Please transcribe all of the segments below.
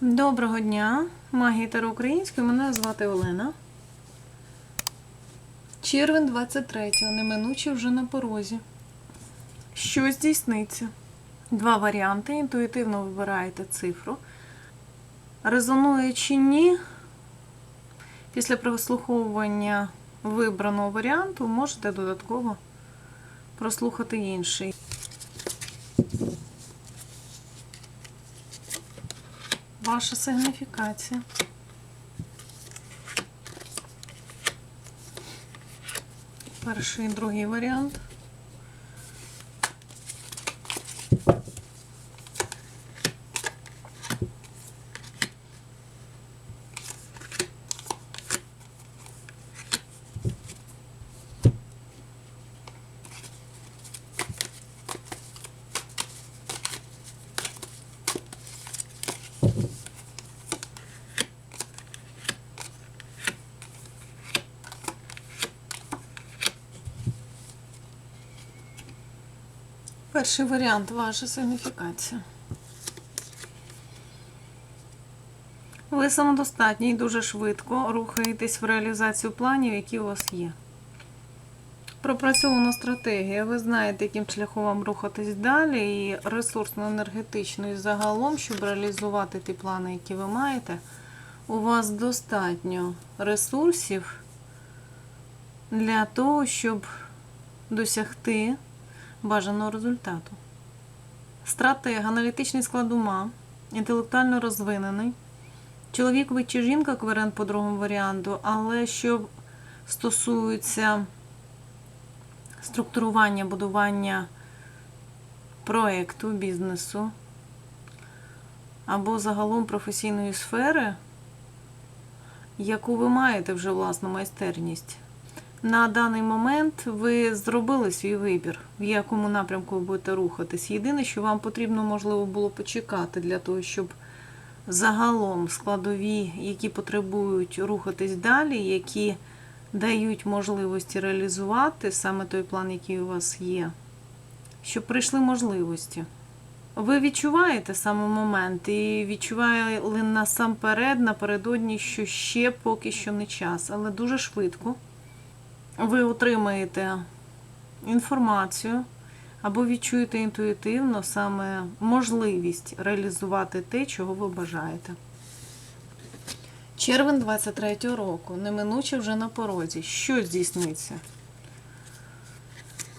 Доброго дня, магія Таро Української. Мене звати Олена. Червень 23-го, неминуче вже на порозі. Що здійсниться? Два варіанти. Інтуїтивно вибираєте цифру. Резонує чи ні? Після прослуховування вибраного варіанту можете додатково прослухати інший. Ваша сигніфікація. Перший і другий варіант. Перший варіант ваша сигніфікація. Ви самодостатні і дуже швидко рухаєтесь в реалізацію планів, які у вас є. Пропрацьована стратегія. Ви знаєте, яким шляхом вам рухатись далі, і ресурсно-енергетично, загалом, щоб реалізувати ті плани, які ви маєте, у вас достатньо ресурсів для того, щоб досягти бажаного результату. Стратег, аналітичний склад ума, інтелектуально розвинений. Чоловік ви чи жінка, кваріант по другому варіанту, але що стосується структурування, будування проєкту, бізнесу або загалом професійної сфери, яку ви маєте вже власну майстерність. На даний момент ви зробили свій вибір, в якому напрямку ви будете рухатись. Єдине, що вам потрібно, можливо, було почекати для того, щоб загалом складові, які потребують рухатись далі, які дають можливості реалізувати саме той план, який у вас є, щоб прийшли можливості. Ви відчуваєте саме момент і відчували насамперед, напередодні, що ще поки що не час, але дуже швидко ви отримаєте інформацію або відчуєте інтуїтивно саме можливість реалізувати те, чого ви бажаєте. Червень 23-го року, неминуче вже на порозі. Що здійсниться?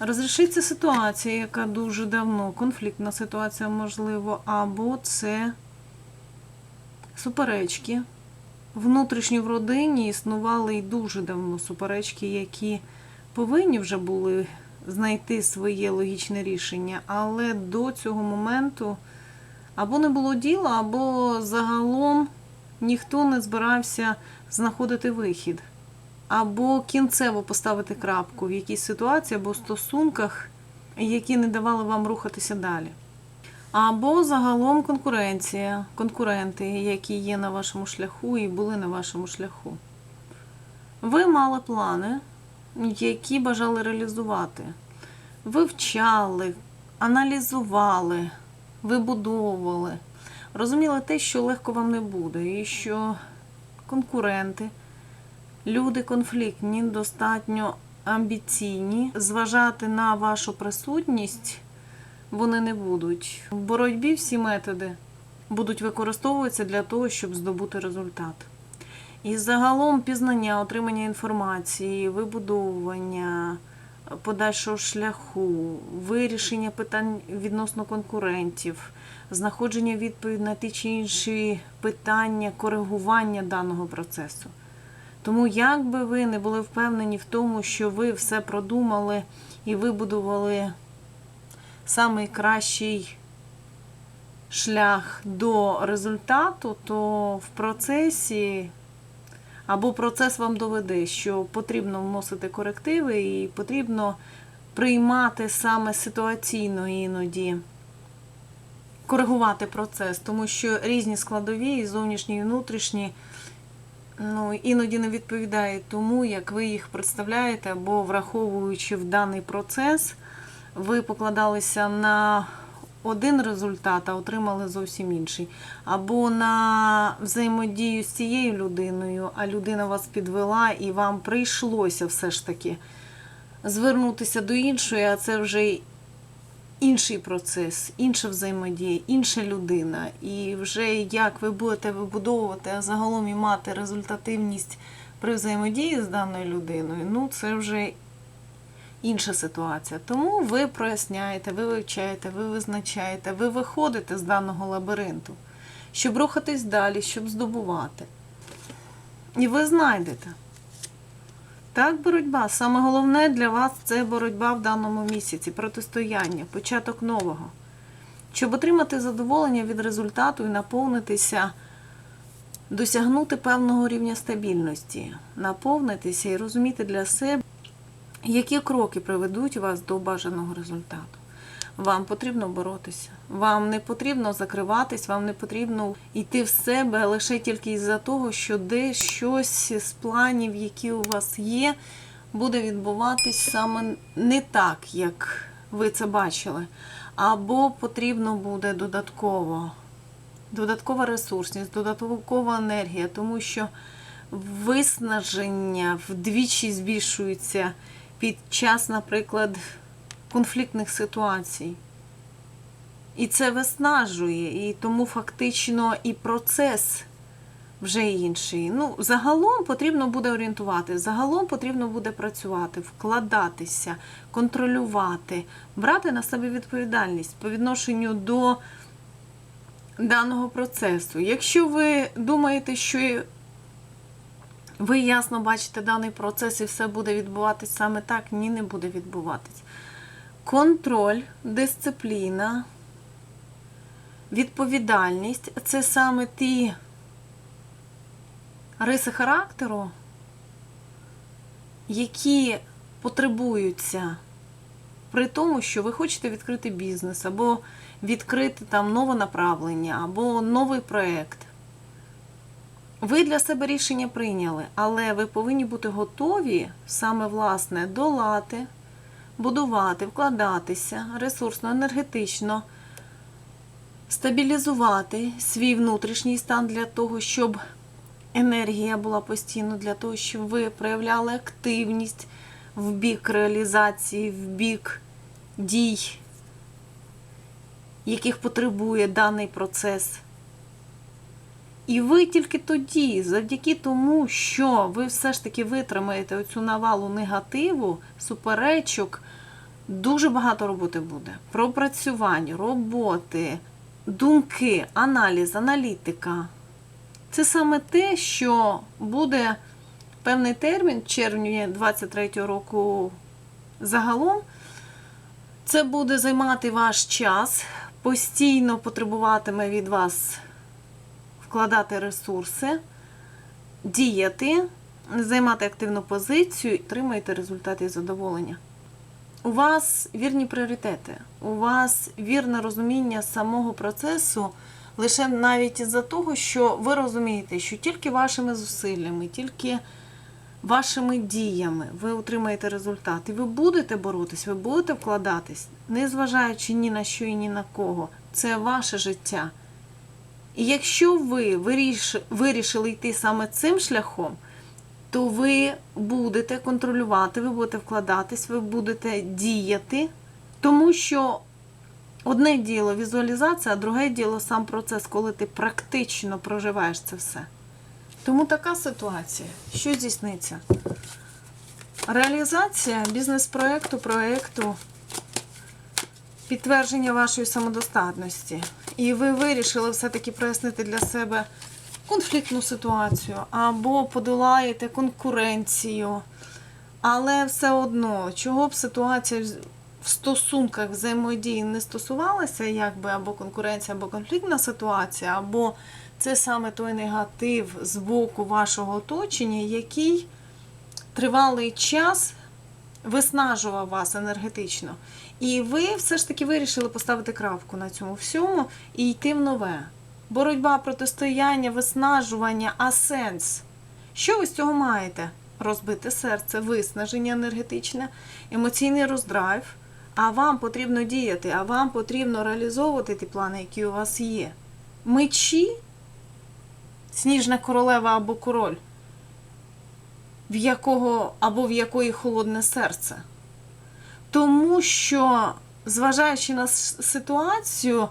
Розрішиться ситуація, яка дуже давно, конфліктна ситуація, можливо, або це суперечки. Внутрішньо в родині існували і дуже давно суперечки, які повинні вже були знайти своє логічне рішення, але до цього моменту або не було діла, або загалом ніхто не збирався знаходити вихід, або кінцево поставити крапку в якійсь ситуації або стосунках, які не давали вам рухатися далі. Або загалом конкуренція, конкуренти, які є на вашому шляху і були на вашому шляху. Ви мали плани, які бажали реалізувати. Вивчали, аналізували, вибудовували. Розуміли те, що легко вам не буде, і що конкуренти, люди конфліктні, достатньо амбіційні, зважати на вашу присутність вони не будуть. В боротьбі всі методи будуть використовуватися для того, щоб здобути результат. І загалом пізнання, отримання інформації, вибудовування подальшого шляху, вирішення питань відносно конкурентів, знаходження відповідей на ті чи інші питання, коригування даного процесу. Тому, як би ви не були впевнені в тому, що ви все продумали і вибудували самий кращий шлях до результату, то в процесі або процес вам доведе, що потрібно вносити корективи і потрібно приймати саме ситуаційно іноді. Коригувати процес, тому що різні складові, і зовнішні, і внутрішні, ну, іноді не відповідають тому, як ви їх представляєте, або враховуючи в даний процес, ви покладалися на один результат, а отримали зовсім інший. Або на взаємодію з цією людиною, а людина вас підвела, і вам прийшлося все ж таки звернутися до іншої, а це вже інший процес, інша взаємодія, інша людина. І вже як ви будете вибудовувати, а загалом і мати результативність при взаємодії з даною людиною, ну це вже інша ситуація. Тому ви проясняєте, ви вивчаєте, ви визначаєте, ви виходите з даного лабіринту, щоб рухатись далі, щоб здобувати. І ви знайдете. Так, боротьба. Саме головне для вас це боротьба в даному місяці, протистояння, початок нового. Щоб отримати задоволення від результату і наповнитися, досягнути певного рівня стабільності, наповнитися і розуміти для себе, які кроки приведуть вас до бажаного результату. Вам потрібно боротися. Вам не потрібно закриватись, вам не потрібно йти в себе лише тільки із-за того, що десь щось з планів, які у вас є, буде відбуватись саме не так, як ви це бачили. Або потрібно буде додатково, додаткова ресурсність, додаткова енергія, тому що виснаження вдвічі збільшується під час, наприклад, конфліктних ситуацій. І це виснажує, і тому фактично і процес вже інший. Ну, загалом потрібно буде орієнтувати, загалом потрібно буде працювати, вкладатися, контролювати, брати на себе відповідальність по відношенню до даного процесу. Якщо ви думаєте, що ви ясно бачите даний процес і все буде відбуватись саме так, ні, не буде відбуватись. Контроль, дисципліна, відповідальність це саме ті риси характеру, які потребуються при тому, що ви хочете відкрити бізнес, або відкрити там нове направлення, або новий проєкт. Ви для себе рішення прийняли, але ви повинні бути готові саме власне долати, будувати, вкладатися ресурсно, енергетично, стабілізувати свій внутрішній стан для того, щоб енергія була постійно, для того, щоб ви проявляли активність в бік реалізації, в бік дій, яких потребує даний процес. І ви тільки тоді, завдяки тому, що ви все ж таки витримаєте оцю навалу негативу, суперечок, дуже багато роботи буде. Пропрацювання, роботи, думки, аналіз, аналітика. Це саме те, що буде певний термін, червні 23-го року загалом. Це буде займати ваш час, постійно потребуватиме від вас вкладати ресурси, діяти, займати активну позицію і отримаєте результати і задоволення. У вас вірні пріоритети, у вас вірне розуміння самого процесу лише навіть із-за того, що ви розумієте, що тільки вашими зусиллями, тільки вашими діями ви отримаєте результат. І ви будете боротись, ви будете вкладатись, незважаючи ні на що і ні на кого. Це ваше життя. І якщо ви виріш- вирішили йти саме цим шляхом, то ви будете контролювати, ви будете вкладатись, ви будете діяти, тому що одне діло візуалізація, а друге діло сам процес, коли ти практично проживаєш це все. Тому така ситуація. Що здійсниться? Реалізація бізнес-проекту, проекту, підтвердження вашої самодостатності. І ви вирішили все-таки прояснити для себе конфліктну ситуацію або подолаєте конкуренцію. Але все одно, чого б ситуація в стосунках взаємодії не стосувалася, якби або конкуренція, або конфліктна ситуація, або це саме той негатив з боку вашого оточення, який тривалий час виснажував вас енергетично. І ви все ж таки вирішили поставити крапку на цьому всьому і йти в нове. Боротьба, протистояння, виснажування, а сенс. Що ви з цього маєте? Розбите серце, виснаження енергетичне, емоційний роздрайв, А вам потрібно діяти, а вам потрібно реалізовувати ті плани, які у вас є. Мечі, сніжна королева або король, в якого або в якої холодне серце. Тому що, зважаючи на ситуацію,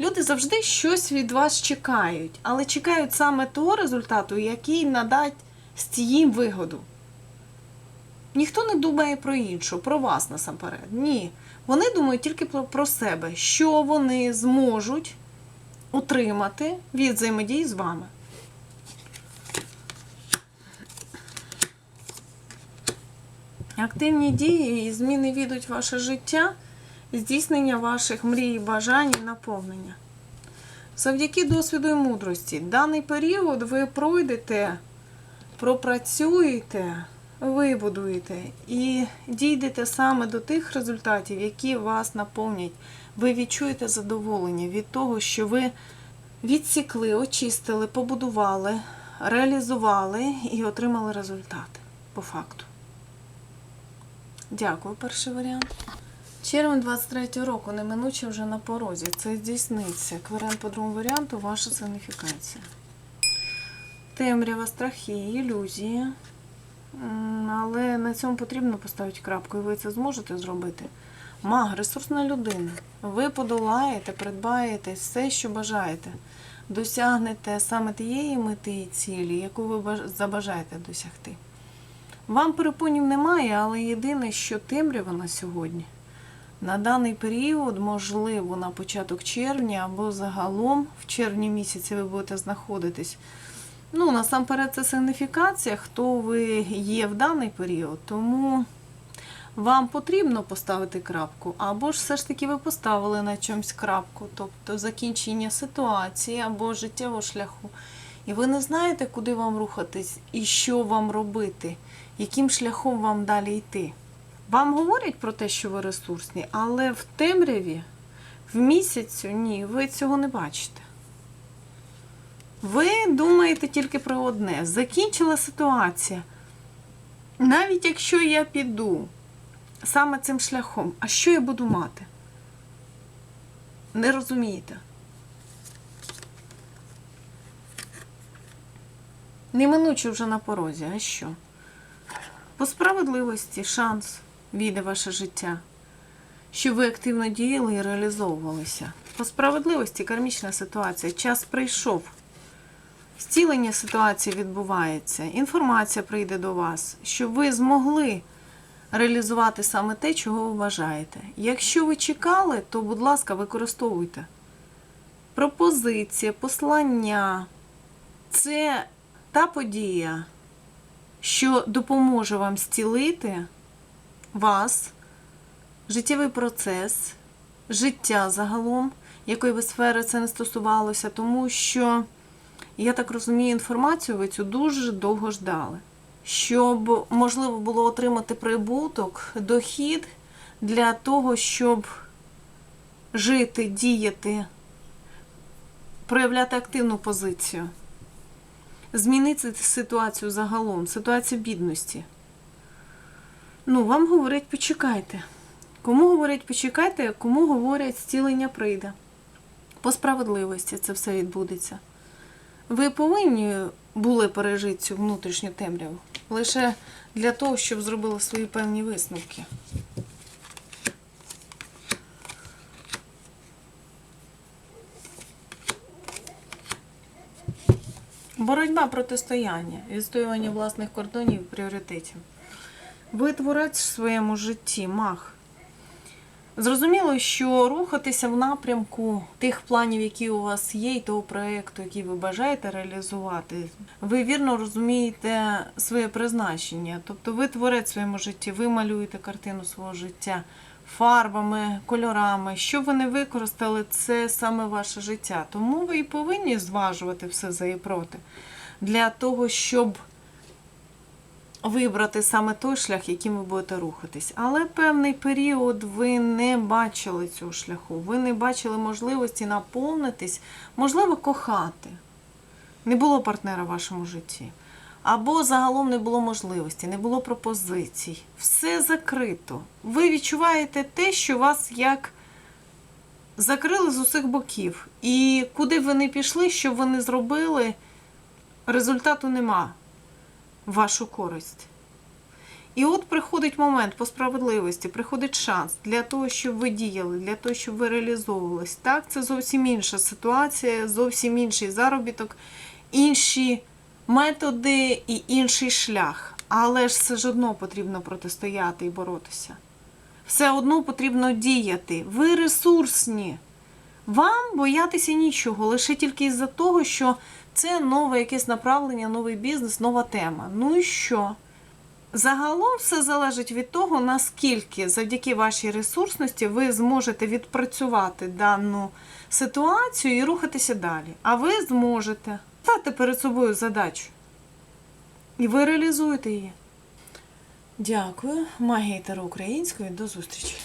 люди завжди щось від вас чекають, але чекають саме того результату, який надасть їм вигоду. Ніхто не думає про іншу, про вас насамперед. Ні. Вони думають тільки про, себе, що вони зможуть отримати від взаємодії з вами. Активні дії і зміни відуть ваше життя, здійснення ваших мрій, бажань і наповнення. Завдяки досвіду і мудрості, даний період ви пройдете, пропрацюєте, вибудуєте і дійдете саме до тих результатів, які вас наповнять. Ви відчуєте задоволення від того, що ви відсікли, очистили, побудували, реалізували і отримали результати по факту. Дякую, перший варіант. Червень 23 року неминуче вже на порозі. Це здійсниться. Кваріант по другому варіанту ваша сигніфікація. Темрява, страхи, ілюзії. Але на цьому потрібно поставити крапку, і ви це зможете зробити. Маг, ресурсна людина. Ви подолаєте, придбаєте все, що бажаєте. Досягнете саме тієї мети і цілі, яку ви забажаєте досягти. Вам перепонів немає, але єдине, що темрява на сьогодні. На даний період, можливо, на початок червня або загалом в червні місяці ви будете знаходитись. Ну, насамперед, це сигніфікація, хто ви є в даний період. Тому вам потрібно поставити крапку, або ж все ж таки ви поставили на чомусь крапку, тобто закінчення ситуації або життєвого шляху. І ви не знаєте, куди вам рухатись і що вам робити, яким шляхом вам далі йти. Вам говорять про те, що ви ресурсні, але в темряві, в місяцю, ні, ви цього не бачите. Ви думаєте тільки про одне. Закінчила ситуація. Навіть якщо я піду саме цим шляхом, а що я буду мати? Не розумієте? Неминуче вже на порозі, а що? По справедливості шанс війде ваше життя, що ви активно діяли і реалізовувалися. По справедливості кармічна ситуація. Час прийшов. Зцілення ситуації відбувається, інформація прийде до вас, що ви змогли реалізувати саме те, чого ви бажаєте. Якщо ви чекали, то, будь ласка, використовуйте. Пропозиція, послання це та подія, що допоможе вам зцілити вас, життєвий процес, життя загалом, якої би сфери це не стосувалося, тому що, я так розумію, інформацію ви цю дуже довго ждали. Щоб можливо було отримати прибуток, дохід для того, щоб жити, діяти, проявляти активну позицію змінити ситуацію загалом, ситуацію бідності. Ну, вам говорять, почекайте. Кому говорять, почекайте, кому говорять, зцілення прийде. По справедливості це все відбудеться. Ви повинні були пережити цю внутрішню темряву лише для того, щоб зробили свої певні висновки. Боротьба протистояння, відстоювання власних кордонів пріоритетів. Ви творець в своєму житті, мах. Зрозуміло, що рухатися в напрямку тих планів, які у вас є, і того проєкту, який ви бажаєте реалізувати, ви вірно розумієте своє призначення. Тобто ви творець в своєму житті, ви малюєте картину свого життя фарбами, кольорами. Що ви не використали, це саме ваше життя. Тому ви і повинні зважувати все за і проти. Для того, щоб вибрати саме той шлях, яким ви будете рухатись. Але певний період ви не бачили цього шляху, ви не бачили можливості наповнитись, можливо, кохати. Не було партнера в вашому житті. Або загалом не було можливості, не було пропозицій. Все закрито. Ви відчуваєте те, що вас як закрили з усіх боків. І куди ви не пішли, що б ви не зробили, результату нема вашу користь. І от приходить момент по справедливості, приходить шанс для того, щоб ви діяли, для того, щоб ви реалізовувались. Так, це зовсім інша ситуація, зовсім інший заробіток, інші методи і інший шлях. Але ж все ж одно потрібно протистояти і боротися. Все одно потрібно діяти. Ви ресурсні. Вам боятися нічого, лише тільки із-за того, що це нове якесь направлення, новий бізнес, нова тема. Ну і що? Загалом все залежить від того, наскільки завдяки вашій ресурсності ви зможете відпрацювати дану ситуацію і рухатися далі. А ви зможете стати перед собою задачу. І ви реалізуєте її. Дякую. Магія Таро української. До зустрічі.